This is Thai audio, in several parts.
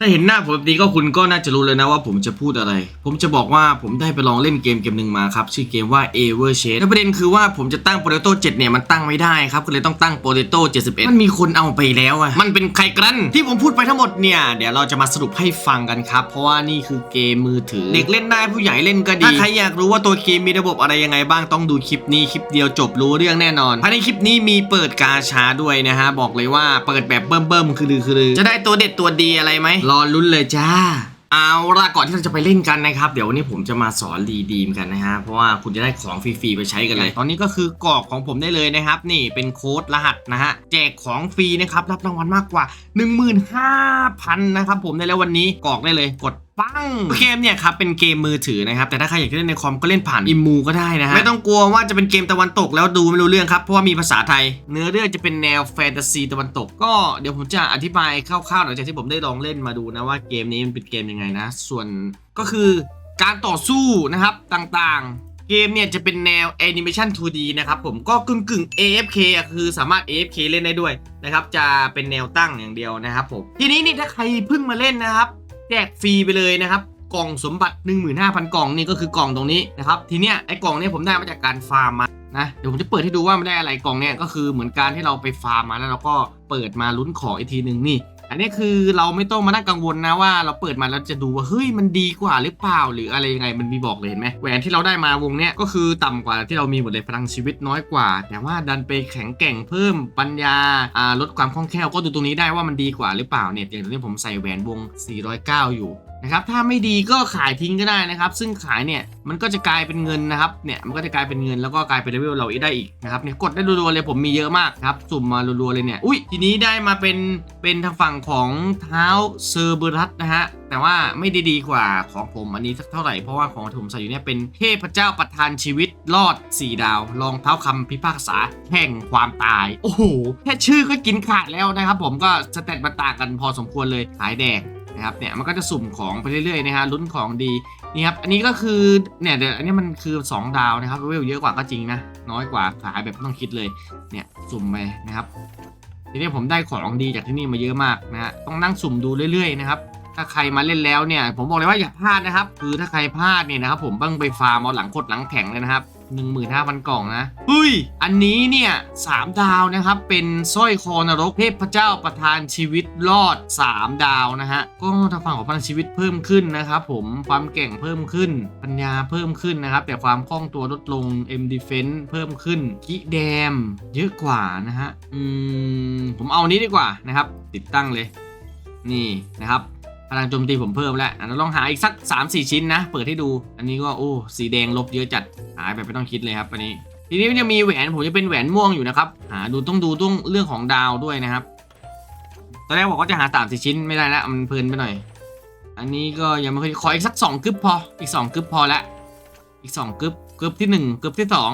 ถ้าเห็นหน้าผมแบบนี้ก็คุณก็น่าจะรู้เลยนะว่าผมจะพูดอะไร ผมจะบอกว่าผมได้ไปลองเล่นเกมเกมหนึ่งมาครับ ชื่อเกมว่า Ever Shade และประเด็นคือว่าผมจะตั้ง Potato 7เนี่ยมันตั้งไม่ได้ครับ ก็เลยต้องตั้ง Potato 71 มันมีคนเอาไปแล้วอะมันเป็นใครกันที่ผมพูดไปทั้งหมดเนี่ย เดี๋ยวเราจะมาสรุปให้ฟังกันครับ เพราะว่านี่คือเกมมือถือ เด็กเล่นได้ผู้ใหญ่เล่นก็ดี ถ้าใครอยากรู้ว่าตัวเกมมีระบบอะไรยังไงบ้างต้องดูคลิปนี้คลิปเดียวจบรู้เรื่องแน่นอนภายในคลิปนี้มีเปิดกาชาด้วยนะฮะบอกเลยว่าเปิดแบบเบิ่มๆคือลือคือลือจะได้ตัวเด็ดตัวดีอะไรไหมรอลุ้นเลยจ้า เอาละก่อนที่เราจะไปเล่นกันนะครับ เดี๋ยววันนี้ผมจะมาสอนรีดีมกันนะฮะ เพราะว่าคุณจะได้ของฟรีๆไปใช้กันเลย ตอนนี้ก็คือกรอกของผมได้เลยนะครับ นี่เป็นโค้ดรหัสนะฮะ แจกของฟรีนะครับ รับรางวัลมากกว่า 15,000 นะครับผมได้แล้ววันนี้กรอกได้เลยกด ปังเกมเนี่ยครับเป็นเกมมือถือนะครับแต่ถ้าใครอยากจะเล่นในคอมก็เล่นผ่านอิมูก็ได้นะฮะไม่ต้องกลัวว่าจะเป็นเกมตะวันตกแล้วดูไม่รู้เรื่องครับเพราะว่ามีภาษาไทย เนื้อเรื่องจะเป็นแนวแฟนตาซีตะวันตก ก็เดี๋ยวผมจะอธิบายคร่าวๆหลังจากที่ผมได้ลองเล่นมาดูนะว่าเกมนี้มันเป็นเกมยังไงนะ ส่วนก็คือการต่อสู้นะครับต่างๆ เกมเนี่ยจะเป็นแนวแอนิเมชัน 2D นะครับผมก็กึ่งกึ่งๆ AFK อะคือสามารถ AFK เล่นได้ด้วยนะครับจะเป็นแนวตั้งอย่างเดียวนะครับผมทีนี้นี่ถ้าใครเพิ่งมาเล่นนะครับ แจกฟรีไปเลยนะครับกล่องสมบัติ 15,000 กล่องนี่ก็คือกล่องตรงนี้นะครับทีเนี้ยไอ้กล่องเนี้ยผมได้มาจากการฟาร์มมานะเดี๋ยวผมจะเปิดให้ดูว่ามันได้อะไรกล่องเนี้ยก็คือเหมือนการที่เราไปฟาร์มมาแล้วเราก็เปิดมาลุ้นของอีกทีหนึ่งนี่ อันนี้คือเราไม่ต้องมานั่งกังวลนะว่าเราเปิดมาแล้วจะดูว่าเฮ้ยมันดีกว่าหรือเปล่าหรืออะไรยังไงมันมีบอกเลยเห็นไหมแหวนที่เราได้มาวงเนี้ยก็คือต่ำกว่าที่เรามีหมดเลยพลังชีวิตน้อยกว่า แต่ว่าดันไปแข็งแกร่งเพิ่มปัญญาอ่าลดความคล่องแคล่วก็ดูตรงนี้ได้ว่ามันดีกว่าหรือเปล่าเนี่ยอย่างตอนนี้ผมใส่แหวนวง 409 อยู่ นะครับถ้าไม่ดีก็ขายทิ้งก็ได้นะครับ ซึ่งขายเนี่ยมันก็จะกลายเป็นเงินนะครับเนี่ยมันก็จะกลายเป็นเงินแล้วก็กลายเป็นเลเวลเราอีกได้อีกนะครับเนี่ยกดได้รัวๆเลยผมมีเยอะมากครับสุ่มมารัวๆเลยเนี่ยอุ้ยทีนี้ได้มาเป็นเป็นทางฝั่งของเท้าเซอร์เบรัสนะฮะแต่ว่าไม่ได้ดีกว่าของผมอันนี้สักเท่าไหร่เพราะว่าของผมใส่อยู่เนี่ยเป็นเทพเจ้าประทานชีวิตรอด 4 ดาวรองเท้าคำพิพากษาแห่งความตาย โอ้โหแค่ชื่อก็กินขาดแล้วนะครับผมก็สเตตมันต่างกันพอสมควรเลยขายแดง นะครับเนี่ยมันก็จะสุ่มของไปเรื่อยๆนะฮะลุ้นของดีนี่ครับอันนี้ก็คือเนี่ยเดี๋ยวอันนี้มันคือ 2 ดาวนะครับเวลเยอะกว่าก็จริงนะน้อยกว่าขายแบบไม่ต้องคิดเลยเนี่ยสุ่มไปนะครับทีนี้ผมได้ของดีจากที่นี่มาเยอะมากนะฮะต้องนั่งสุ่มดูเรื่อยๆนะครับถ้าใครมาเล่นแล้วเนี่ยผมบอกเลยว่าอย่าพลาดนะครับ คือถ้าใครพลาดเนี่ยนะครับผมต้องไปฟาร์มเอาหลังคดหลังแข็งเลยนะครับ 15,000 กล่องนะเฮ้ย อันนี้เนี่ยสามดาวนะครับ เป็นสร้อยคอนรกเทพเจ้าประทานชีวิตรอด 3 ดาวนะฮะ ก็ทางฝั่งของพลังชีวิตเพิ่มขึ้นนะครับผม ความเก่งเพิ่มขึ้น ปัญญาเพิ่มขึ้นนะครับ แต่ความคล่องตัวลดลง M Defense เพิ่มขึ้นกิแดม เยอะกว่านะฮะ อืม ผมเอาอันนี้ดีกว่านะครับ ติดตั้งเลย นี่นะครับ พลังโจมตีผมเพิ่มแล้วอะเราลองหาอีกสัก 3-4 ชิ้นนะ เปิดให้ดู อันนี้ก็โอ้สีแดงลบเยอะจัดหายไปไม่ต้องคิดเลยครับอันนี้ ทีนี้มันจะมีแหวนผมจะเป็นแหวนม่วงอยู่นะครับหาดูต้องดูต้องเรื่องของดาวด้วยนะครับ ตอนแรกบอกว่าจะหาสามสี่ชิ้นไม่ได้แล้วมันเพลินไปหน่อย อันนี้ก็ยังไม่เคยขออีกสักสองกึบพออีกสองกึบพอละอีกสองกึบกึบที่หนึ่งกึบที่สอง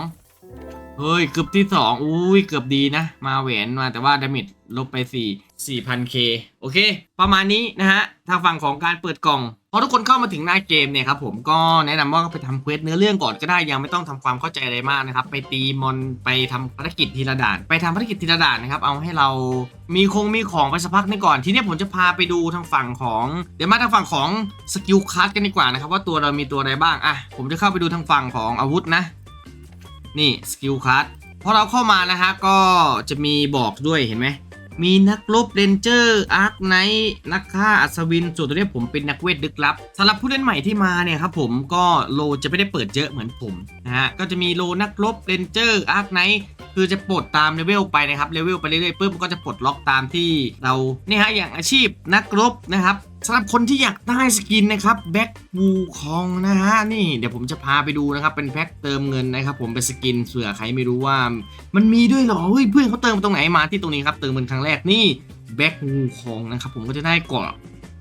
เฮ้ยเกึบที่สองอุ้ยเกือบดีนะ มาแหวนมาแต่ว่าดาเมจลบไปสี่สี่พันเคโอเค ประมาณนี้นะฮะ ทางฝั่งของการเปิดกล่อง พอทุกคนเข้ามาถึงหน้าเกมเนี่ยครับผมก็แนะนำว่าไปทำเควสเนื้อเรื่องก่อนก็ได้ยังไม่ต้องทำความเข้าใจอะไรมากนะครับ ไปตีมอนไปทำภารกิจทีละด่าน ไปทำภารกิจทีละด่านนะครับ เอาให้เรามีคงมีของไปสักพักนึงก่อน ทีนี้ผมจะพาไปดูทางฝั่งของ เดี๋ยวมาทางฝั่งของสกิลคัสกันดีกว่านะครับว่าตัวเรามีตัวอะไรบ้างอะผมจะเข้าไปดูทางฝั่งของอาวุธนะ นี่สกิลคัสพอเราเข้ามานะฮะก็จะมีบอกด้วยเห็นไหมมีนักรบเรนเจอร์อาร์คไนท์นักฆ่าอัศวินส่วนตัวเนี้ยผมเป็นนักเวทลึกลับสำหรับผู้เล่นใหม่ที่มาเนี่ยครับผมก็โลจะไม่ได้เปิดเยอะเหมือนผมนะฮะก็จะมีโลนักรบเรนเจอร์อาร์คไนท์คือจะปลดตามเลเวลไปนะครับเลเวลไปเรื่อยๆปุ๊บมันก็จะปลดล็อกตามที่เราเนี่ยฮะอย่างอาชีพนักรบนะครับ สำหรับคนที่อยากได้สกินนะครับแบ็กวูคองนะฮะนี่เดี๋ยวผมจะพาไปดูนะครับเป็นแพ็คเติมเงินนะครับผมเป็นสกินเผื่อใครไม่รู้ว่า มันมีด้วยเหรอเฮ้ยเพื่อนเขาเติมตรงไหนมาที่ตรงนี้ครับเติมเป็นครั้งแรกนี่แบ็กงูคองนะครับผมก็จะได้เกาะ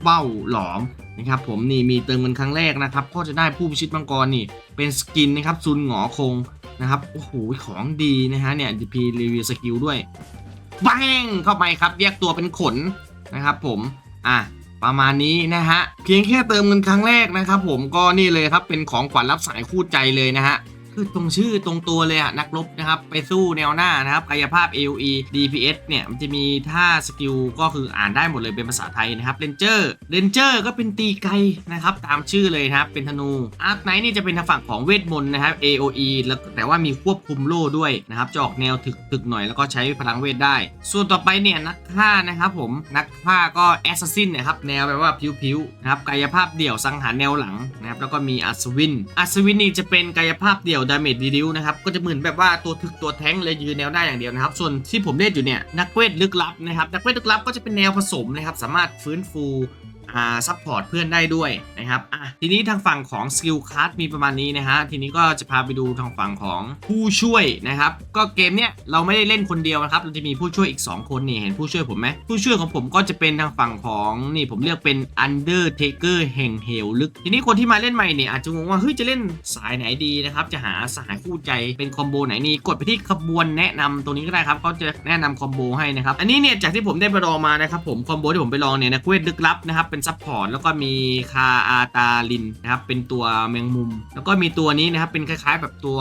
เป้าหลอมนะครับผมนี่มีเติมเงินครั้งแรกนะครับก็จะได้ผู้พิชิตมังกรนี่เป็นสกินนะครับซุนหงอคงนะครับโอ้โหของดีนะฮะเนี่ยดีพีรีวิวสกิลด้วยแบงเข้าไปครับแยกตัวเป็นขนนะครับผมอะ ประมาณนี้นะฮะเพียงแค่เติมเงินครั้งแรกนะครับผมก็นี่เลยครับเป็นของขวัญรับสายคู่ใจเลยนะฮะ คือตรงชื่อตรงตัวเลยอะนักรบนะครับ ไปสู้แนวหน้านะครับกายภาพ AOE DPS เนี่ยมันจะมีท่าสกิลก็คืออ่านได้หมดเลยเป็นภาษาไทยนะครับเรนเจอร์เรนเจอร์ก็เป็นตีไกนะครับตามชื่อเลยนะครับเป็นธนูอาร์คไนท์นี่จะเป็นทางฝั่งของเวทมนต์นะครับ AOE แล้วแต่ว่ามีควบคุมโล่ด้วยนะครับจะออกแนวถึกถึกหน่อยแล้วก็ใช้พลังเวทได้ ส่วนต่อไปเนี่ยนักฆ่านะครับผมนักฆ่าก็แอสซัสซินนะครับแนวแบบว่าผิวๆนะครับกายภาพเดี่ยวสังหารแนวหลังนะครับแล้วก็มีอัศวินอัศวินนี่จะเป็นกายภาพเดี่ยวดาเมจดีดิวนะครับก็จะเหมือนแบบว่าตัวถึกตัวแท้งเลยยืนแนวได้อย่างเดียวนะครับ ส่วนที่ผมเล่นอยู่เนี่ยนักเวทลึกลับนะครับนักเวทลึกลับก็จะเป็นแนวผสมนะครับสามารถฟื้นฟู ซัพพอร์ตเพื่อนได้ด้วยนะครับอะทีนี้ทางฝั่งของสกิลคัสมีประมาณนี้นะฮะทีนี้ก็จะพาไปดูทางฝั่งของผู้ช่วยนะครับก็เกมเนี้ยเราไม่ได้เล่นคนเดียวนะครับเราจะมีผู้ช่วยอีก 2 คนนี่เห็นผู้ช่วยผมไหมผู้ช่วยของผมก็จะเป็นทางฝั่งของนี่ผมเลือกเป็น Undertaker แห่งเหวลึก ทีนี้คนที่มาเล่นใหม่เนี่ยอาจจะงงว่าเฮ้ยจะเล่นสายไหนดีนะครับจะหาสายคู่ใจเป็นคอมโบไหนนี่กดไปที่ขบวนแนะนำตรงนี้ก็ได้ครับเขาจะแนะนำคอมโบให้นะครับอันนี้เนี่ยจากที่ผมได้ไปลองมานะครับผมคอมโบที่ผมไปลองเนี่ยนะเวทลึกลับนะครับเป็นซัพพอร์ตแล้วก็มีคาอาตาลินนะครับเป็นตัวแมงมุม แล้วก็มีตัวนี้นะครับเป็นคล้ายๆ แบบตัว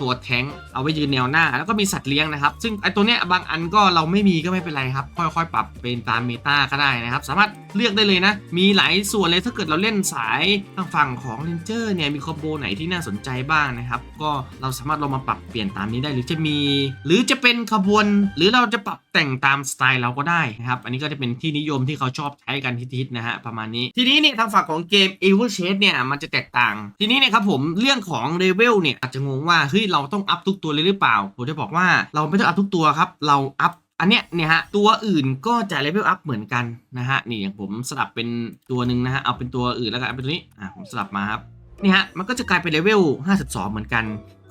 ตัวแทงเอาไว้ยืนแนวหน้า แล้วก็มีสัตว์เลี้ยงนะครับ ซึ่งไอตัวเนี้ยบางอันก็เราไม่มีก็ไม่เป็นไรครับ ค่อยๆ ปรับเป็นตามเมตาก็ได้นะครับ สามารถเลือกได้เลยนะ มีหลายส่วนเลยถ้าเกิดเราเล่นสายทางฝั่งของเรนเจอร์เนี่ยมีคอมโบไหนที่น่าสนใจบ้างนะครับก็เราสามารถลองมาปรับเปลี่ยนตามนี้ได้หรือจะมี หรือจะเป็นขบวน หรือเราจะปรับแต่งตามสไตล์เราก็ได้นะครับอันนี้ก็จะเป็นที่นิยมที่เขาชอบใช้กันฮิตๆนะฮะประมาณนี้ ทีนี้เนี่ยทางฝั่งของเกม e v e r Shade เนี่ยมันจะแตกต่าง ทีนี้เนี่ยครับผมเรื่องของเลเวลเนี่ยอาจจะงงว่าเฮ้ยเราต้องอัพทุกตัวเลยหรือเปล่าผมจะบอกว่าเราไม่ต้องอัพทุกตัวครับเราอัพอันเนี้ยเนี่ยฮะตัวอื่นก็จะเลเวลอัพเหมือนกันนะฮะนี่อย่างผมสลับเป็นตัวหนึ่งนะฮะเอาเป็นตัวอื่นแล้วกันเอาเป็นตัวนี้อะผมสลับมาครับนี่ฮะมันก็จะกลายเป็นเลเวล 52 เหมือนกัน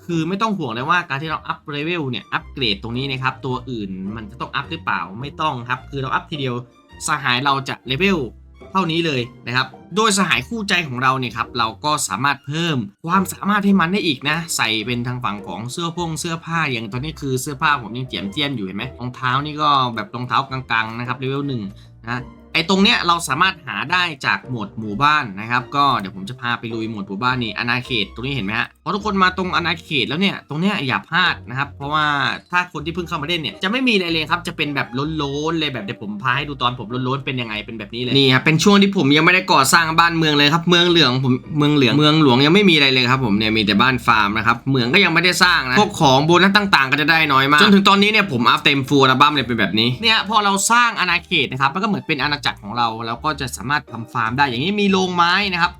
คือไม่ต้องห่วงเลยว่าการที่เราอัพเลเวลเนี่ยอัพเกรดตรงนี้นะครับตัวอื่นมันจะต้องอัพหรือเปล่าไม่ต้องครับ คือเราอัพทีเดียวสหายเราจะเลเวล เท่านี้เลยนะครับ โดยสหายคู่ใจของเราเนี่ยครับเราก็สามารถเพิ่มความสามารถให้มันได้อีกนะ ใส่เป็นทางฝั่งของเสื้อพงเสื้อผ้าอย่างตอนนี้คือเสื้อผ้าผมยังเจียมเจียมอยู่เห็นไหมรองเท้านี่ก็แบบรองเท้ากลางๆนะครับเลเวลหนึ่งนะ ไอ้ตรงเนี้ยเราสามารถหาได้จากหมวดหมู่บ้านนะครับ ก็เดี๋ยวผมจะพาไปลุยหมวดหมู่บ้านนี่อาณาเขตตรงนี้เห็นไหมฮะพอทุกคนมาตรงอาณาเขตแล้วเนี่ยตรงเนี้ยอย่าพลาดนะครับ เพราะว่าถ้าคนที่เพิ่งเข้ามาเล่นเนี่ยจะไม่มีอะไรเลยครับจะเป็นแบบล้นๆเลยแบบเดี๋ยวผมพาให้ดูตอนผมล้นๆเป็นยังไงเป็นแบบนี้เลยนี่ครับเป็นช่วงที่ผมยังไม่ได้ก่อสร้างบ้านเมืองเลยครับเมืองเหลืองผมเมืองเหลืองเมืองหลวงยังไม่มีอะไรเลยครับผมเนี่ยมีแต่บ้านฟาร์มนะครับเมืองก็ยังไม่ได้สร้างนะพวกของโบนัสต่างๆ ก็จะได้น้อยมากจนถึงตอนนี้เนี่ยผมอัพเต็มฟูลอัลบั้มเลยเป็นแบบนี้เนี่ยพอเราสร้างอาณาเขตนะครับมันก็เหมือนเป็นอาณาจักรของเราแล้วก็จะสามารถทำฟาร์มได้อย่างนี้มีโรงไม้นะครับ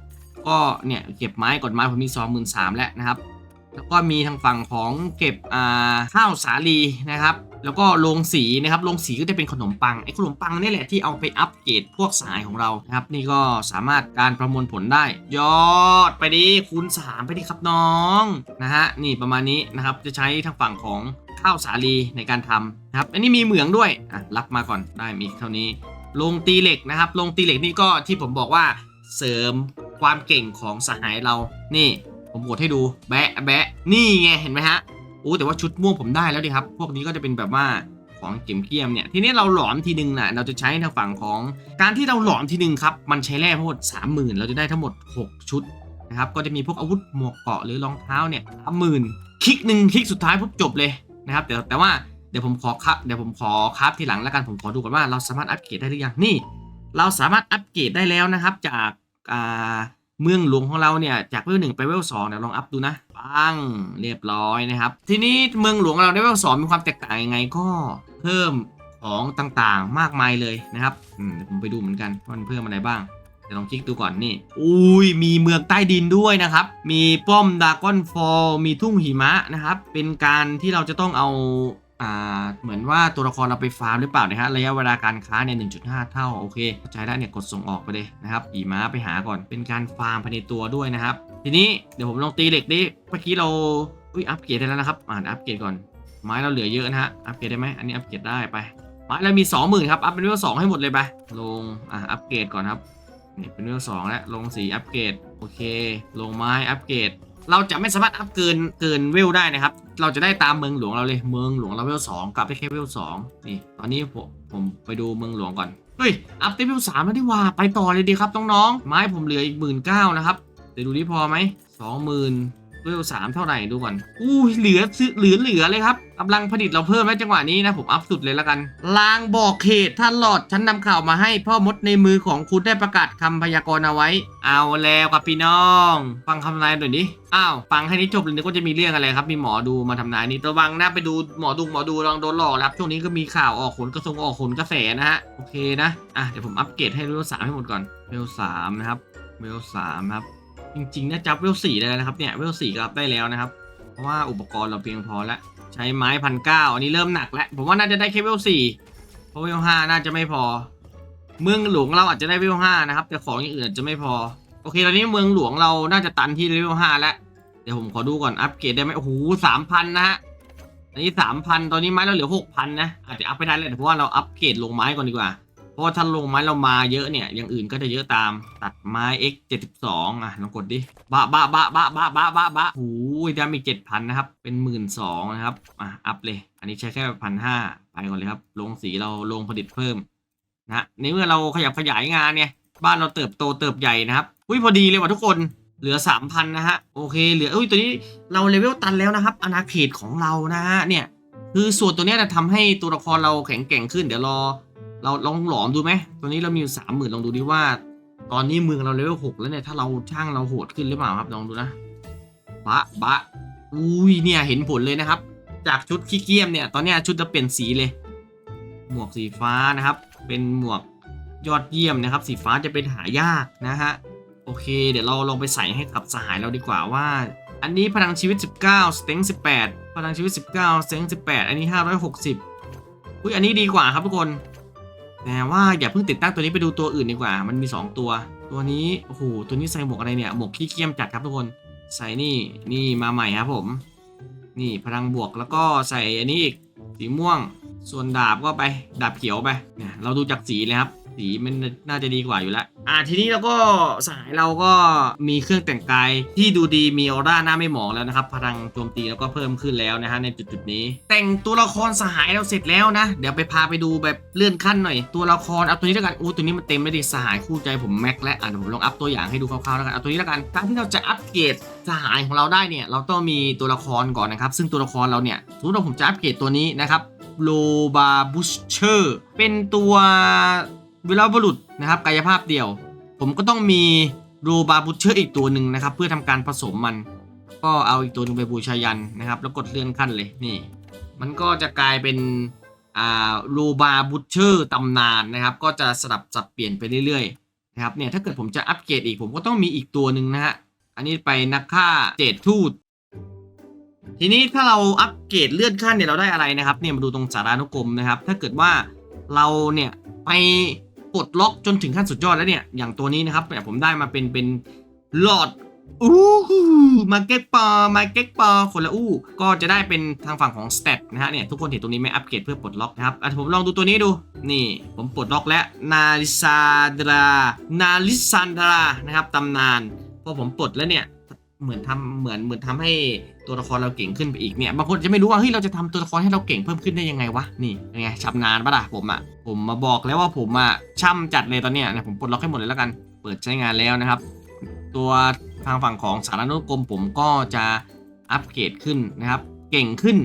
ก็เนี่ยเก็บไม้กดไม้ผมมี2 3 0 0 0แล้วนะครับ แล้วก็มีทางฝั่งของเก็บอ่าข้าวสาลีนะครับ แล้วก็โรงสีนะครับโรงสีก็จะเป็นขนมปังไอ้ขนมปังนี่แหละที่เอาไปอัปเกรดพวกสายของเรานะครับ นี่ก็สามารถการประมวลผลได้ ยอดไปดิคูณ 3 ไปดิครับน้องนะฮะนี่ประมาณนี้นะครับจะใช้ทางฝั่งของข้าวสาลีในการทำนะครับ อันนี้มีเหมืองด้วย อะ รับมาก่อนได้มีเท่านี้ ลงตีเหล็กนะครับลงตีเหล็กนี่ก็ที่ผมบอกว่าเสริมความเก่งของสหายเรา นี่ ผมกดให้ดู แบะแบะ นี่ไง เห็นไหมฮะโอ้แต่ว่าชุดม่วงผมได้แล้วดิครับ พวกนี้ก็จะเป็นแบบว่าของเก็มเกียมเนี่ย ทีนี้เราหลอมทีนึงนะเราจะใช้ทางฝั่งของ การที่เราหลอมทีนึงครับ มันใช้แร่ทั้งหมดสามหมื่นเราจะได้ทั้งหมด 6 ชุดนะครับ ก็จะมีพวกอาวุธหมวกเกาะหรือรองเท้าเนี่ยสามหมื่นคลิกหนึ่งคลิกสุดท้ายปุ๊บจบเลยนะครับ แต่แต่ว่า เดี๋ยวผมขอครับเดี๋ยวผมขอครับทีหลังแล้วกันผมขอดูก่อนว่าเราสามารถอัปเกรดได้หรือยังนี่ เราสามารถอัปเกรดได้แล้วนะครับ จากอ่าเมืองหลวงของเราเนี่ยจากเวลหนึ่งไปเวลสองเดี๋ยวลองอัพดูนะปังเรียบร้อยนะครับ ทีนี้เมืองหลวงของเราในเวลสองมีความแตกต่างยังไงก็เพิ่มของต่างๆมากมายเลยนะครับอืมเดี๋ยวผมไปดูเหมือนกันว่ามันเพิ่มอะไรบ้างเดี๋ยวลองคลิกดูก่อนนี่อุ้ยมีเมืองใต้ดินด้วยนะครับ มีป้อมดากอนฟอลมีทุ่งหิมะนะครับ เป็นการที่เราจะต้องเอา เหมือนว่าตัวละครเราไปฟาร์มหรือเปล่านะฮะระยะเวลาการค้าเนี่ย1.5เท่าโอเคเข้าใจได้วเนี่ยกดส่งออกไปเลยนะครับขี่ม้าไปหาก่อนเป็นการฟาร์มภายในตัวด้วยนะครับ ทีนี้เดี๋ยวผมลองตีเหล็กดิเมื่อกี้เราอุ้ยอัปเกรดได้แล้วนะครับอ่านอัปเกรดก่อนไม้เราเหลือเยอะนะฮะอัปเกรดได้ไหมอันนี้อัปเกรดได้ไปไม้เรามี 20,000ครับอัพเป็นเวลสองให้หมดเลยไปลงอ่าอัปเกรดก่อนครับนี่เป็นเวลสองแล้วลงสีอัปเกรดโอเค ลงไม้อัปเกรด เราจะไม่สามารถอัพเกินเกินเวลได้นะครับ เราจะได้ตามเมืองหลวงเราเลย เมืองหลวงเราเวลสองกลับไปแค่เวลสองนี่ ตอนนี้ผมผมไปดูเมืองหลวงก่อน เฮ้ย อัพได้เวลสามแล้วดีว่า ไปต่อเลยดีครับน้องๆ ไม้ผมเหลืออีกหมื่นเก้านะครับ เดี๋ยวดูนี่พอไหมสองหมื่น เวลสามเท่าไหร่ดูก่อนอู้เหลือซื้อเหลือเหลือเลยครับกำลังผลิตเราเพิ่มแล้วจังหวะนี้นะผมอัพสุดเลยแล้วกัน ลางบอกเขตท่านหลอดฉันนำข่าวมาให้พ่อมดในมือของคุณได้ประกาศคำพยากรณ์เอาไว้ เอาแล้วครับพี่น้อง ฟังคำนายหน่อยดิอ้าวฟังให้นี้จบเลยนึกว่าจะมีเรื่องอะไรครับ มีหมอดูมาทำนายนี่ระวังนะไปดูหมอดูหมอดูลองโดนหลอกครับช่วงนี้ก็มีข่าวออกขนกระทรงออกขนกระแสนะฮะโอเคนะอะเดี๋ยวผมอัปเกรดให้เวลสามให้หมดก่อนเวลสามนะครับเวลสามครับ จริงๆน่าจะเวลสี่ได้แล้วนะครับเนี่ยเวลสี่รับได้แล้วนะครับ เพราะว่าอุปกรณ์เราเพียงพอแล้วใช้ไม้พันเก้าอันนี้เริ่มหนักแล้ว ผมว่าน่าจะได้แค่เวลสี่เพราะเวลห้าน่าจะไม่พอ เมืองหลวงเราอาจจะได้เวลห้านะครับ แต่ของอย่างอื่นอาจจะไม่พอ โอเค ตอนนี้เมืองหลวงเราน่าจะตันที่เลเวลห้าแล้ว เดี๋ยวผมขอดูก่อนอัปเกรดได้ไหมโอ้โหสามพันนะฮะอันนี้สามพันตอนนี้ไม้เราเหลือหกพันนะอาจจะอัพไปได้เลยเพราะว่าเราอัปเกรดลงไม้ก่อนดีกว่า ราะว่าถ้าลงไม้เรามาเยอะเนี่ยอย่างอื่นก็จะเยอะตามตัดไม้ x 72อะลองกดดิบะบะบะบะบะบะบะบะโอ้ยดามีเจ็ดพันนะครับ เป็นหมื่นสองนะครับอะอัพเลย อันนี้ใช้แค่พันห้าไปก่อนเลยครับลงสีเราลงผลิตเพิ่มนะในเมื่อเราขยับขยายงานเนี่ยบ้านเราเติบโตเติบใหญ่นะครับอุ้ยพอดีเลยว่ะทุกคนเหลือสามพันนะฮะ โอเค เหลืออุ้ยตัวนี้เราเลเวลตันแล้วนะครับ อาณาเขตของเรานะฮะ เนี่ย คือส่วนตัวเนี้ยจะทำให้ตัวละครเราแข็งแกร่งขึ้น เดี๋ยวรอ เราลองหลอมดูไหมตัวนี้เรามีอยู่สามหมื่นลองดูดิว่า ตอนนี้เมืองเราเลเวลหกแล้วเนี่ยถ้าเราช่างเราโหดขึ้นหรือเปล่าครับลองดูนะบะบะอุ้ยเนี่ยเห็นผลเลยนะครับ จากชุดขี้เกียจเนี่ยตอนนี้ชุดจะเปลี่ยนสีเลย หมวกสีฟ้านะครับ เป็นหมวกยอดเยี่ยมนะครับ สีฟ้าจะเป็นหายากนะฮะโอเค เดี๋ยวเราลองไปใส่ให้กับสหายเราดีกว่าว่า อันนี้พลังชีวิต 19สเต็ง18 พลังชีวิต 19สเต็ง18 อันนี้ 560อุ้ยอันนี้ดีกว่าครับทุกคน แต่ว่าอย่าเพิ่งติดตั้งตัวนี้ไปดูตัวอื่นดีกว่า มันมี 2 ตัว ตัวนี้ โอ้โห ตัวนี้ใส่หมวกอะไรเนี่ย หมวกขี้เกียมจัดครับทุกคน ใส่นี่ นี่มาใหม่ครับผม นี่พลังบวกแล้วก็ใส่อันนี้อีก สีม่วง ส่วนดาบก็ไปดาบเขียวไปเนี่ยเราดูจากสีเลยครับ สีมันน่าจะดีกว่าอยู่แล้ว อ่าทีนี้เราก็สายเราก็มีเครื่องแต่งกายที่ดูดีมีออร่าหน้าไม่หมองแล้วนะครับ พลังโจมตีแล้วก็เพิ่มขึ้นแล้วนะฮะในจุดๆนี้ แต่งตัวละครสหายเราเสร็จแล้วนะ เดี๋ยวไปพาไปดูแบบเลื่อนขั้นหน่อย ตัวละครเอาตัวนี้แล้วกันอู้ตัวนี้มันเต็มไม่ดีสหายคู่ใจผมแม็กและอะผมลองอัพตัวอย่างให้ดูคร่าวๆแล้วกันเอาตัวนี้แล้วกันการที่เราจะอัปเกรดสหายของเราได้เนี่ยเราต้องมีตัวละครก่อนนะครับ ซึ่งตัวละครเราเนี่ยสมมติว่าผมจะอัปเกรดตัวนี้นะครับ โลบาบูชเชอร์เป็นตัววิลาบุรุษนะครับกายภาพเดียว ผมก็ต้องมีโลบาบูชเชอร์อีกตัวหนึ่งนะครับ เพื่อทำการผสมมัน ก็เอาอีกตัวหนึงไปบูชายันนะครับ แล้วกดเลื่อนขั้นเลยนี่ มันก็จะกลายเป็นอ่าโลบาบูชเชอร์ตำนานนะครับ ก็จะสลับสับเปลี่ยนไปเรื่อยๆนะครับเนี่ยถ้าเกิดผมจะอัปเกรดอีกผมก็ต้องมีอีกตัวหนึ่งนะฮะอันนี้ไปนักฆ่าเจดทูต ทีนี้ถ้าเราอัปเกรดเลื่อนขั้นเนี่ยเราได้อะไรนะครับเนี่ยมาดูตรงสารานุกรมนะครับ ถ้าเกิดว่าเราเนี่ยไปปลดล็อกจนถึงขั้นสุดยอดแล้วเนี่ยอย่างตัวนี้นะครับเนี่ยผมได้มาเป็นเป็นหลอดอู้หูมาเก็ตปอมาเก็ตปอคนละอู้ก็จะได้เป็นทางฝั่งของสเตตนะฮะเนี่ยทุกคนเห็นตรงนี้ไหมอัปเกรดเพื่อปลดล็อกนะครับอะผมลองดูตัวนี้ดูนี่ผมปลดล็อกแล้วนาลิซาดรานาลิซันดรานะครับตำนานพอผมปลดแล้วเนี่ย เหมือนทำเหมือนเหมือนทำให้ตัวละครเราเก่งขึ้นไปอีกเนี่ยบางคนจะไม่รู้ว่าเฮ้ยเราจะทำตัวละครให้เราเก่งเพิ่มขึ้นได้ยังไงวะนี่ยังไงชำนาญปะล่ะผมอะผมมาบอกแล้วว่าผมอะช่ำจัดเลยตอนเนี้ยเนี่ยผมปลดล็อกให้หมดเลยแล้วกัน เปิดใช้งานแล้วนะครับ ตัวทางฝั่งของสารานุกรมผมก็จะอัปเกรดขึ้นนะครับ เก่งขึ้น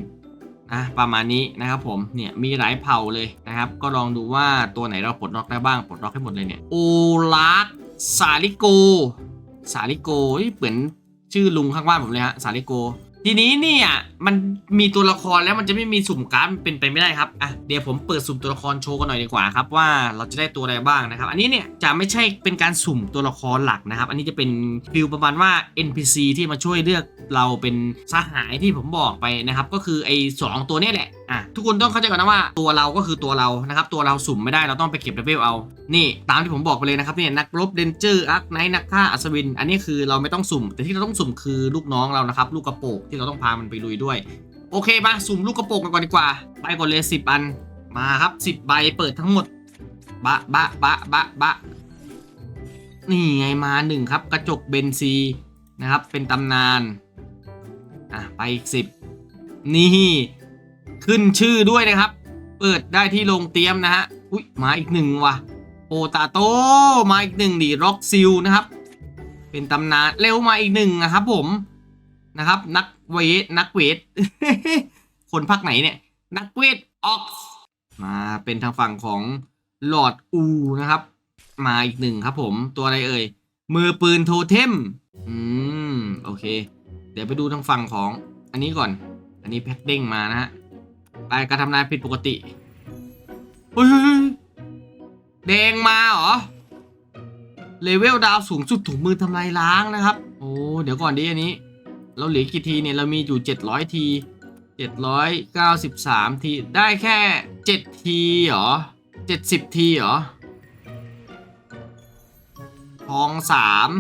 นะประมาณนี้นะครับผมเนี่ยมีหลายเผ่าเลยนะครับ ก็ลองดูว่าตัวไหนเราปลดล็อกได้บ้างปลดล็อกให้หมดเลยเนี่ยโอลาร์สาลิโกสาลิโกเฮ้ยเหมือน ชื่อลุงข้างบ้านผมเลยฮะสาลิโก ทีนี้เนี่ยมันมีตัวละครแล้วมันจะไม่มีสุ่มการ์ดมันเป็นไปไม่ได้ครับอะเดี๋ยวผมเปิดสุ่มตัวละครโชว์กันหน่อยดีกว่าครับว่าเราจะได้ตัวอะไรบ้างนะครับ อันนี้เนี่ยจะไม่ใช่เป็นการสุ่มตัวละครหลักนะครับ อันนี้จะเป็นฟิลประมาณว่า NPC ที่มาช่วยเลือกเราเป็นสหายที่ผมบอกไปนะครับ ก็คือไอ้สองตัวนี้แหละอะทุกคนต้องเข้าใจก่อนนะว่าตัวเราก็คือตัวเรานะครับตัวเราสุ่มไม่ได้เราต้องไปเก็บเลเวลเอานี่ตามที่ผมบอกไปเลยนะครับเนี่ยนักรบเดนเจอร์อาร์คไนท์นักฆ่าอัศวิน อันนี้คือเราไม่ต้องสุ่ม แต่ที่เราต้องสุ่มคือลูกน้องเรานะครับลูกกระโปงที่เราต้องพามันไปลุยด้วย โอเคมาสุ่มลูกกระโปงกันก่อนดีกว่าไปก่อนเลยสิบอันมาครับสิบใบเปิดทั้งหมดบะบะบะบะบะนี่ไงมาหนึ่งครับกระจกเบนซีนะครับเป็นตำนานอะไปอีกสิบนี่ ขึ้นชื่อด้วยนะครับ เปิดได้ที่โรงเตรียมนะฮะอุ้ยมาอีกหนึ่งว่ะโปตาโตมาอีกหนึ่งดิร็อกซิลนะครับ เป็นตำนานเร็วมาอีกหนึ่งนะครับผมนะครับ นักเวทนักเวทคนภาคไหนเนี่ย นักเวทออกมาเป็นทางฝั่งของหลอดอูนะครับ มาอีกหนึ่งครับผมตัวอะไรเอ่ยมือปืนโทเทมอืมโอเค เดี๋ยวไปดูทางฝั่งของอันนี้ก่อน อันนี้แพ็คเด้งมานะฮะ ไปการทำนายผิดปกติเฮ้ยแดงมาเหรอ เลเวลดาวสูงสุดถุงมือทำลายล้างนะครับ โอ้ เดี๋ยวก่อนดิอันนี้ เราเหลือกี่ทีเนี่ย เรามีอยู่ 700 ที 793 ที ได้แค่ 7 ทีเหรอ 70 ทีเหรอ ทองสาม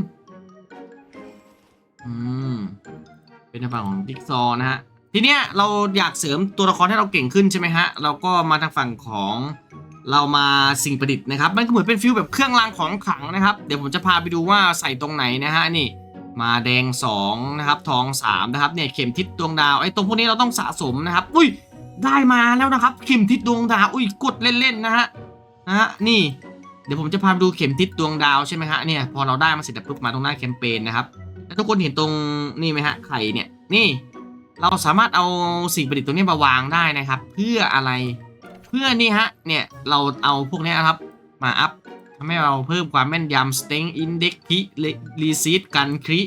อืม เป็นทางฝั่งของดิกซอนะฮะ ทีเนี้ยเราอยากเสริมตัวละครให้เราเก่งขึ้นใช่ไหมฮะ เราก็มาทางฝั่งของเรามาสิ่งประดิษฐ์นะครับ มันก็เหมือนเป็นฟิลแบบเครื่องรางของขลังนะครับ เดี๋ยวผมจะพาไปดูว่าใส่ตรงไหนนะฮะนี่ มาแดง2นะครับทอง3นะครับเนี่ยเข็มทิศดวงดาวไอ้ตรงพวกนี้เราต้องสะสมนะครับ อุ้ยได้มาแล้วนะครับ เข็มทิศดวงดาวอุ้ยกดเล่นๆนะฮะนะฮะนี่ เดี๋ยวผมจะพาไปดูเข็มทิศดวงดาวใช่ไหมฮะเนี่ยพอเราได้มาเสร็จปุ๊บมาตรงหน้าแคมเปญนะครับแล้วทุกคนเห็นตรงนี่ไหมฮะไข่เนี่ยนี่ เราสามารถเอาสิ่งประดิษฐ์ตัวนี้มาวางได้นะครับ เพื่ออะไรเพื่อนี่ฮะเนี่ยเราเอาพวกนี้นะครับมาอัพทำให้เราเพิ่มความแม่นยำ strength index คิรีซีดกันคริ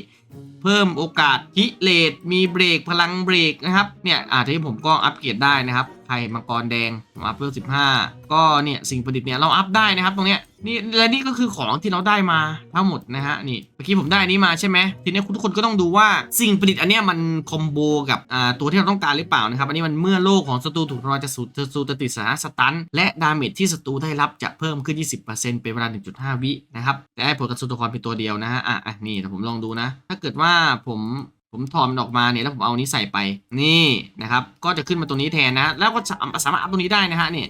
เพิ่มโอกาสคิเลตมีเบรกพลังเบรกนะครับเนี่ยอาที่ผมก็อัปเกรดได้นะครับ ไข่มังกรแดงผมอัพเพิ่ม15ก็เนี่ยสิ่งประดิษฐ์เนี่ยเราอัพได้นะครับตรงเนี้ยนี่และนี่ก็คือของที่เราได้มาทั้งหมดนะฮะนี่เมื่อกี้ผมได้นี้มาใช่ไหมทีนี้ทุกคนก็ต้องดูว่าสิ่งประดิษฐ์อันเนี้ยมันคอมโบกับอ่าตัวที่เราต้องการหรือเปล่านะครับอันนี้มันเมื่อโลกของศัตรูถูกทำลายจะสูจะสูจะติดสถานะสตันและดาเมจที่ศัตรูได้รับจะเพิ่มขึ้น 20%เป็นเวลา1.5 วินะครับแต่ให้ผลกระสุนตัวละครเป็นตัวเดียวนะฮะอะนี่เดี๋ยวผมลองดูนะ ถ้าเกิดว่าผม ผมถอดมันออกมาเนี่ยแล้วผมเอานี้ใส่ไปนี่นะครับ ก็จะขึ้นมาตรงนี้แทนนะ แล้วก็สามารถอัพตรงนี้ได้นะฮะเนี่ย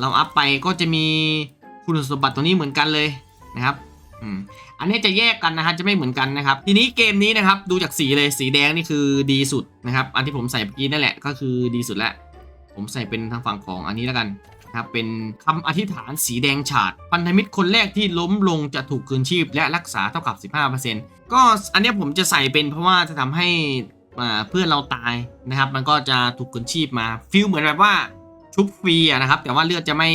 เราอัพไปก็จะมีคุณสมบัติตัวนี้เหมือนกันเลยนะครับอืมอันนี้จะแยกกันนะฮะจะไม่เหมือนกันนะครับ ทีนี้เกมนี้นะครับดูจากสีเลยสีแดงนี่คือดีสุดนะครับ อันที่ผมใส่เมื่อกี้นั่นแหละก็คือดีสุดแล้วผมใส่เป็นทางฝั่งของอันนี้แล้วกัน นะครับเป็นคำอธิษฐานสีแดงฉาด พันธมิตรคนแรกที่ล้มลงจะถูกคืนชีพและรักษาเท่ากับ 15%ก็อันนี้ผมจะใส่เป็นเพราะว่าจะทำให้เพื่อนเราตายนะครับ มันก็จะถูกคืนชีพมาฟิลเหมือนแบบว่าชุบฟรีนะครับ แต่ว่าเลือดจะไม่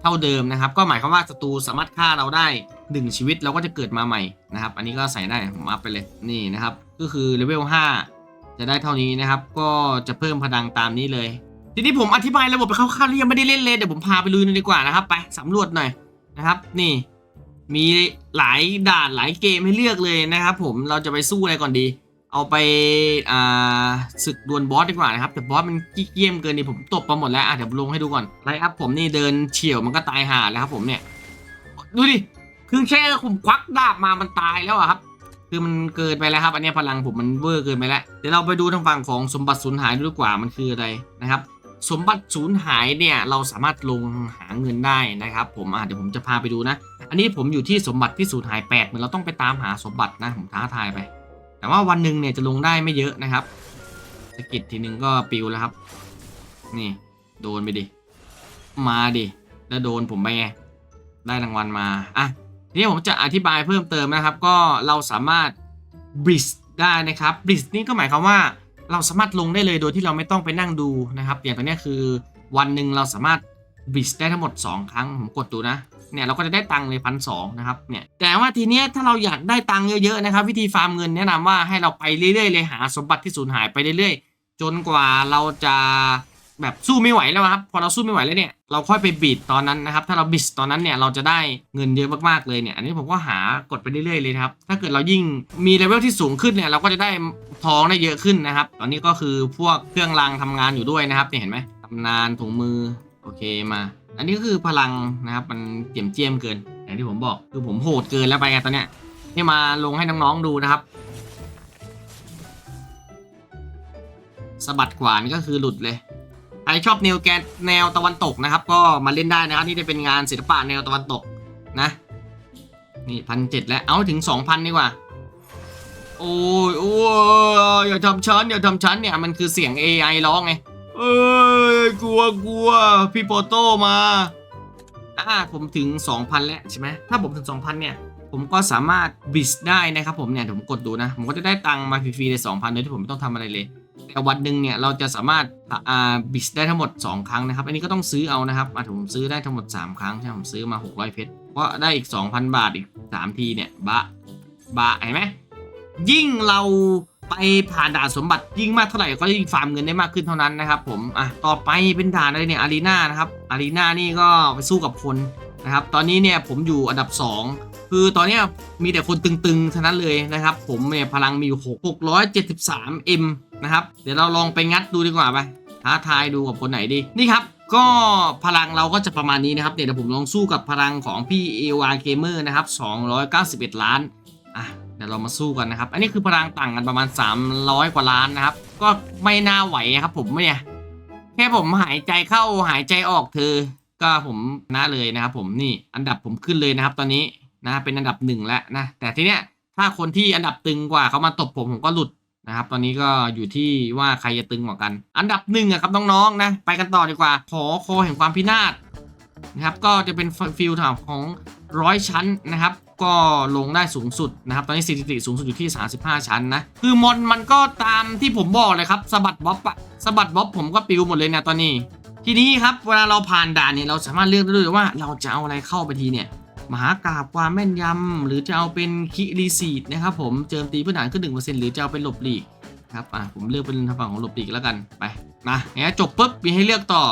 เท่าเดิมนะครับ ก็หมายความว่าศัตรูสามารถฆ่าเราได้1ชีวิตเราก็จะเกิดมาใหม่นะครับ อันนี้ก็ใส่ได้ผมอัพไปเลยนี่นะครับ ก็คือเลเวล5จะได้เท่านี้นะครับ ก็จะเพิ่มพลังตามนี้เลย ทีนี้ผมอธิบายระบบไปคร่าวๆที่ยังไม่ได้เล่นเลยเดี๋ยวผมพาไปลุยหน่อยดีกว่านะครับ ไปสำรวจหน่อยนะครับ นี่ มีหลายด่านหลายเกมให้เลือกเลยนะครับ ผมเราจะไปสู้อะไรก่อนดี เอาไปอ่าศึกดวลบอสดีกว่านะครับแต่บอสมันขี้เกียจเกินนี่ผมตบไปหมดแล้วอะเดี๋ยวลงให้ดูก่อนไลฟ์อัพผมนี่เดินเฉียวมันก็ตายห่าแล้วครับ ผมเนี่ยดูดิคือแค่ผมควักดาบมามันตายแล้วอะครับคือมันเกินไปแล้วครับ อันนี้พลังผมมันเวอร์เกินไปแล้ว เดี๋ยวเราไปดูทางฝั่งของสมบัติสูญหายดูดีกว่ามันคืออะไรนะครับ สมบัติสูญหายเนี่ยเราสามารถลงหาเงินได้นะครับ ผมอะเดี๋ยวผมจะพาไปดูนะ อันนี้ผมอยู่ที่สมบัติที่สูญหาย8เหมือนเราต้องไปตามหาสมบัตินะผมท้าทายไป แต่ว่าวันหนึ่งเนี่ยจะลงได้ไม่เยอะนะครับสกิดทีนึงก็ปิวแล้วครับ นี่ โดนไปดิ มาดิ แล้วโดนผมไปไง ได้รางวัลมาอะทีนี้ผมจะอธิบายเพิ่มเติมนะครับ ก็เราสามารถบริสได้นะครับบริสนี่ก็หมายความว่า เราสามารถลงได้เลยโดยที่เราไม่ต้องไปนั่งดูนะครับ อย่างตัวนี้คือวันหนึ่งเราสามารถบิสได้ทั้งหมด 2 ครั้งผมกดดูนะเนี่ยเราก็จะได้ตังค์เลยพันสองนะครับเนี่ยแต่ว่าทีเนี้ยถ้าเราอยากได้ตังค์เยอะๆนะครับ วิธีฟาร์มเงินแนะนำว่าให้เราไปเรื่อยๆเลยหาสมบัติที่สูญหายไปเรื่อยๆ จนกว่าเราจะ แบบสู้ไม่ไหวแล้วครับพอเราสู้ไม่ไหวแล้วเนี่ยเราค่อยไปบิดตอนนั้นนะครับถ้าเราบิดตอนนั้นเนี่ยเราจะได้เงินเยอะมากๆเลยเนี่ยอันนี้ผมก็หากดไปเรื่อยๆเลยครับถ้าเกิดเรายิ่งมีเลเวลที่สูงขึ้นเนี่ยเราก็จะได้ทองได้เยอะขึ้นนะครับ ตอนนี้ก็คือพวกเครื่องรางทำงานอยู่ด้วยนะครับเนี่ยเห็นไหมตำนานถุงมือโอเคมา อันนี้ก็คือพลังนะครับมันเจียมเจียมเกินอย่างที่ผมบอกคือผมโหดเกินแล้วไปไงตอนเนี้ยนี่มาลงให้น้องๆดูนะครับสะบัดขวานก็คือหลุดเลย รชอบแนวแกนแนวตะวันตกนะครับ ก็มาเล่นได้นะครับนี่จะเป็นงานศิลปะแนวตะวันตกนะ นี่พันเจ็ดแล้วเอาถึงสองพันดีกว่า โอ้ยโอ้ยอย่าทำชั้นอย่าทำชั้นเนี่ยมันคือเสียง AI ร้องไงเอ้ยกลัวกลัวพี่โปโต้มาอ่าผมถึง 2,000 แล้วใช่ไหมถ้าผมถึง 2,000 เนี่ย ผมก็สามารถบิสได้นะครับผมเนี่ยเดี๋ยวผมกดดูนะ ผมก็จะได้ตังค์มาฟรีๆเลย2,000โดยที่ผมไม่ต้องทำอะไรเลย แต่วันหนึ่งเนี่ยเราจะสามารถอ่าบิสได้ทั้งหมด 2 ครั้งนะครับ อันนี้ก็ต้องซื้อเอานะครับมาผมซื้อได้ทั้งหมด 3 ครั้งใช่ไหมผมซื้อมา 600 เพชรก็ได้อีก 2,000 บาทอีก 3 ทีเนี่ยบะบะเห็นไหมยิ่งเราไปผ่านด่านสมบัติยิ่งมากเท่าไหร่ก็ยิ่งฟาร์มเงินได้มากขึ้นเท่านั้นนะครับผมอะต่อไปเป็นด่านอะไรเนี่ยอารีนานะครับอารีนานี่ก็ไปสู้กับคนนะครับตอนนี้เนี่ยผมอยู่อันดับ 2 คือตอนนี้มีแต่คนตึงๆเท่านั้นเลยนะครับ ผมเนี่ยพลังมีอยู่6 673 M นะครับเดี๋ยวเราลองไปงัดดูดีกว่าไปท้าทายดูกับคนไหนดีนี่ครับก็พลังเราก็จะประมาณนี้นะครับเดี๋ยวผมลองสู้กับพลังของพี่เอวาเกมเมอร์นะครับ291 ล้านอะเดี๋ยวเรามาสู้กันนะครับ อันนี้คือพลังต่างกันประมาณ 300 กว่าล้านนะครับ ก็ไม่น่าไหวครับผมเนี่ยแค่ผมหายใจเข้าหายใจออกเธอ ก็ผมชนะเลยนะครับผมนี่อันดับผมขึ้นเลยนะครับตอนนี้ นะเป็นอันดับหนึ่งแล้วนะแต่ทีเนี้ยถ้าคนที่อันดับตึงกว่าเขามาตบผมผมก็หลุดนะครับ ตอนนี้ก็อยู่ที่ว่าใครจะตึงกว่ากัน อันดับหนึ่งอะครับน้องๆนะไปกันต่อดีกว่าขอคอแห่งความพินาศนะครับ ก็จะเป็นฟิลถามของร้อยชั้นนะครับ ก็ลงได้สูงสุดนะครับ ตอนนี้สถิติสูงสุดอยู่ที่ 35 ชั้นนะ คือมอนมันก็ตามที่ผมบอกเลยครับสะบัดบ๊อบอะสะบัดบ๊อบผมก็ปิวหมดเลยนะตอนนี้ ทีนี้ครับเวลาเราผ่านด่านเนี่ยเราสามารถเลือกได้เลยว่าเราจะเอาอะไรเข้าไปทีเนี่ย มหากราบความแม่นยำหรือจะเอาเป็นคิรีซีดนะครับผมเจิมตีพื้นฐานขึ้นหนึ่งเปอร์เซ็นต์หรือจะเอาเป็นหลบหลีกครับอะผมเลือกเป็นทางฝั่งของหลบหลีกแล้วกันไปมาเนี่ยจบปุ๊บมีให้เลือกต่อ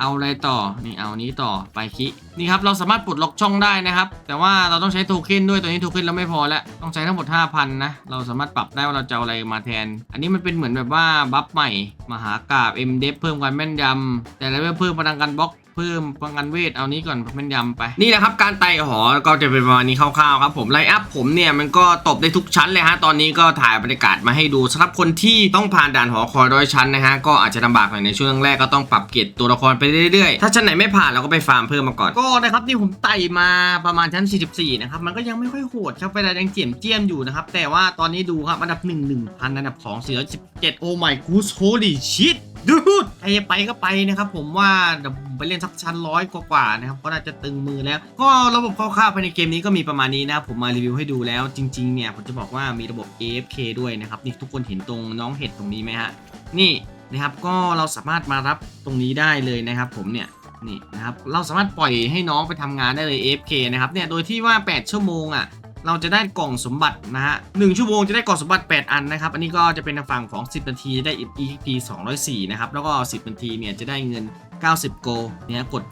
เอาอะไรต่อนี่เอานี้ต่อไปคินี่ครับเราสามารถปลดล็อกช่องได้นะครับ แต่ว่าเราต้องใช้โทเค็นด้วยตัวนี้โทเค็นเราไม่พอแล้วต้องใช้ทั้งหมด 5,000 นะ เราสามารถปรับได้ว่าเราจะเอาอะไรมาแทน อันนี้มันเป็นเหมือนแบบว่าบัฟใหม่มหากราบ M d e f เพิ่มความแม่นยำแต่แล้วเพิ่มพลังการบล็อก เพิ่มพลังงานเวทเอานี้ก่อนแม่นยำไป นี่นะครับการไต่หอก็จะเป็นประมาณนี้คร่าวๆครับผมไลน์อัพผมเนี่ยมันก็ตบได้ทุกชั้นเลยฮะตอนนี้ก็ถ่ายบรรยากาศมาให้ดูสำหรับคนที่ต้องผ่านด่านหอคอยร้อยชั้นนะฮะก็อาจจะลำบากหน่อยในช่วงแรกก็ต้องปรับเกรดตัวละครไปเรื่อยๆ ถ้าชั้นไหนไม่ผ่านเราก็ไปฟาร์มเพิ่มมาก่อนก็นะครับนี่ผมไต่มาประมาณชั้น 44 นะครับมันก็ยังไม่ค่อยโหดครับเวลายังเจียมเจียมอยู่นะครับแต่ว่าตอนนี้ดูครับอันดับ 1 1,000อันดับ2 417โอ้ my goose holy shit ดูดใครจะไปก็ไปนะครับผมว่าเดี๋ยวผมไปเล่นสักชั้นร้อยกว่าๆนะครับก็น่าจะตึงมือแล้ว ก็ระบบคร่าวๆภายในเกมนี้ก็มีประมาณนี้นะครับผมมารีวิวให้ดูแล้ว จริงๆเนี่ยผมจะบอกว่ามีระบบ AFK ด้วยนะครับนี่ทุกคนเห็นตรงน้องเห็ดตรงนี้ไหมฮะนี่นะครับก็เราสามารถมารับตรงนี้ได้เลยนะครับ ผมเนี่ยนี่นะครับเราสามารถปล่อยให้น้องไปทำงานได้เลย AFK นะครับเนี่ยโดยที่ว่า 8 ชั่วโมงอะ เราจะได้กล่องสมบัตินะฮะหชั่วโมงจะได้กล่องสมบัติ 8 อันนะครับ อันนี้ก็จะเป็นทางฝั่งของ 10 นาทีได้ EXP 204 นะครับ แล้วก็ 10 นาทีเนี่ยจะได้เงิน 90 โกเนี่ยกด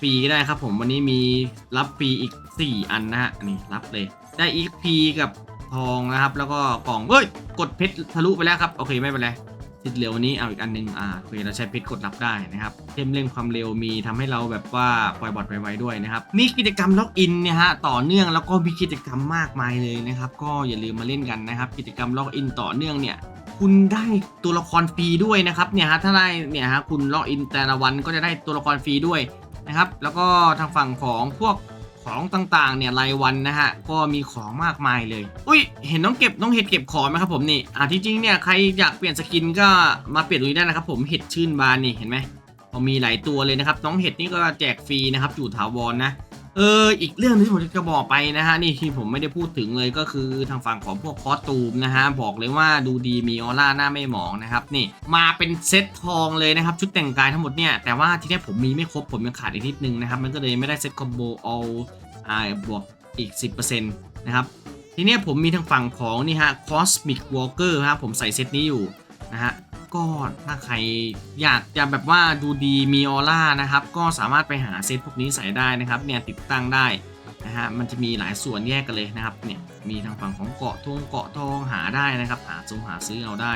ฟรีก็ได้ครับผมวันนี้มีรับฟรีอีก 4 อันนะฮะอันนี้รับเลยได้ EXP กับทองนะครับ แล้วก็กล่องเอ้ยกดเพชรทะลุไปแล้วครับโอเคไม่เป็นไร ติดเหลือวันนี้เอาอีกอันหนึงอ่าโอเคเราใช้เพชรกดรับได้นะครับเทมเร่งความเร็วมีทำให้เราแบบว่าปล่อยบอทไวๆด้วยนะครับมีกิจกรรมล็อกอินเนี่ยฮะต่อเนื่องแล้วก็มีกิจกรรมมากมายเลยนะครับก็อย่าลืมมาเล่นกันนะครับกิจกรรมล็อกอินต่อเนื่องเนี่ยคุณได้ตัวละครฟรีด้วยนะครับเนี่ยฮะถ้าได้เนี่ยฮะคุณล็อกอินแต่ละวันก็จะได้ตัวละครฟรีด้วยนะครับแล้วก็ทางฝั่งของพวก ของต่างๆเนี่ยรายวันนะฮะก็มีของมากมายเลย อุ้ยเห็นน้องเก็บน้องเห็ดเก็บของไหมครับผมนี่อ่าที่จริงเนี่ยใครอยากเปลี่ยนสกินก็มาเปลี่ยนตรงนี้ได้นะครับผมเห็ดชื่นบานนี่เห็นไหมมีหลายตัวเลยนะครับน้องเห็ดนี่ก็แจกฟรีนะครับอยู่ถาวรนะ เอออีกเรื่องนึงที่ผมจะบอกไปนะฮะนี่ที่ผมไม่ได้พูดถึงเลยก็คือทางฝั่งของพวกคอสตูมนะฮะบอกเลยว่าดูดีมีออร่าหน้าไม่หมองนะครับนี่มาเป็นเซตทองเลยนะครับชุดแต่งกายทั้งหมดเนี่ยแต่ว่าทีนี้ผมมีไม่ครบผมยังขาดอีกนิดนึงนะครับมันก็เลยไม่ได้เซตคอมโบเอาอ่าบวกอีก 10%นะครับทีนี้ผมมีทางฝั่งของนี่ฮะ Cosmic Walker ครับผมใส่เซตนี้อยู่นะฮะ ก็ถ้าใครอยากจะแบบว่าดูดีมีออร่านะครับ ก็สามารถไปหาเซตพวกนี้ใส่ได้นะครับเนี่ยติดตั้งได้นะฮะมันจะมีหลายส่วนแยกกันเลยนะครับเนี่ย มีทางฝั่งของเกาะทงเกาะทองหาได้นะครับหาซงหาซื้อเอาได้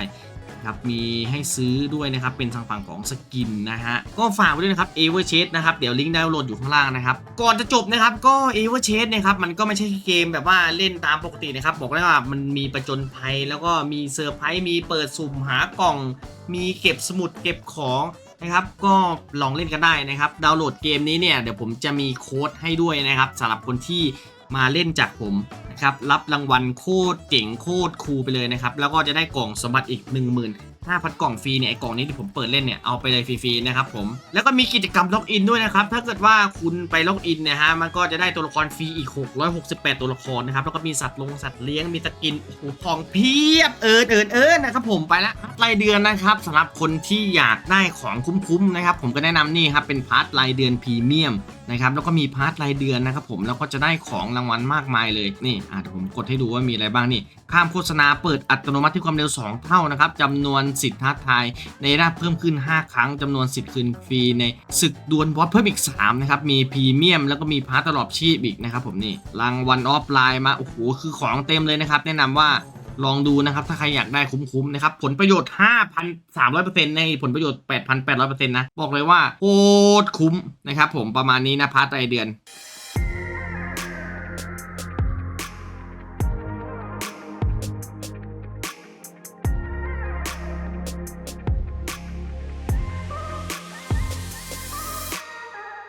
นะครับมีให้ซื้อด้วยนะครับเป็นทางฝั่งของสกินนะฮะก็ฝากไว้ด้วยนะครับ e v e r c h a s e นะครับเดี๋ยวลิงก์ดาวน์โหลดอยู่ข้างล่างนะครับก่อนจะจบนะครับก็ e v e r c h a s e นะครับมันก็ไม่ใช่เกมแบบว่าเล่นตามปกตินะครับบอกได้ว่ามันมีประจนภัยแล้วก็มีเซอร์ไพรส์มีเปิดสุ่มหากล่อง มีเก็บสมุดเก็บของนะครับก็ลองเล่นกันได้นะครับดาวน์โหลดเกมนี้เนี่ยเดี๋ยวผมจะมีโค้ดให้ด้วยนะครับสำหรับคนที่ มาเล่นจากผมนะครับรับรางวัลโคตรเจ๋งโคตรคูลไปเลยนะครับ แล้วก็จะได้กล่องสมบัติอีก5,000 กล่องฟรีเนี่ยไอกล่องนี้ที่ผมเปิดเล่นเนี่ยเอาไปเลยฟรีๆนะครับผมแล้วก็มีกิจกรรมล็อกอินด้วยนะครับ ถ้าเกิดว่าคุณไปล็อกอินเนี่ยฮะมันก็จะได้ตัวละครฟรีอีก 668 ตัวละครนะครับ แล้วก็มีสัตว์ลงสัตว์เลี้ยงมีสกินโอ้โหของเพียบเอิญเอิญเอิญนะครับผมไปละรายเดือนนะครับสำหรับคนที่อยากได้ของคุ้มๆนะครับผมก็แนะนำนี่ครับเป็นพาร์ทรายเดือนพรีเมียมนะครับแล้วก็มีพาร์ทรายเดือนนะครับผมแล้วก็จะได้ของรางวัลมากมายเลยนี่อะเดี๋ยวผมกดให้ดูว่ามีอะไรบ้างนี่ข้ามโฆษณาเปิดอัตโนมัติที่ความเร็ว 2 เท่านะครับจำนวนสิทธิ์ท้าทายในระดับเพิ่มขึ้น 5 ครั้งจำนวนสิทธิ์คืนฟรีในศึกดวลบอสเพิ่มอีก3นะครับมีพรีเมียมแล้วก็มีพาร์ตตลอดชีพอีกนะครับผมนี่รางวัลออฟไลน์มาโอ้โหคือของเต็มเลยนะครับแนะนำว่า ลองดูนะครับ ถ้าใครอยากได้คุ้มๆนะครับ ผลประโยชน์ 5,300%ในผลประโยชน์ 8,800%นะ บอกเลยว่าโคตรคุ้มนะครับผมประมาณนี้นะพาร์ตรายเดือน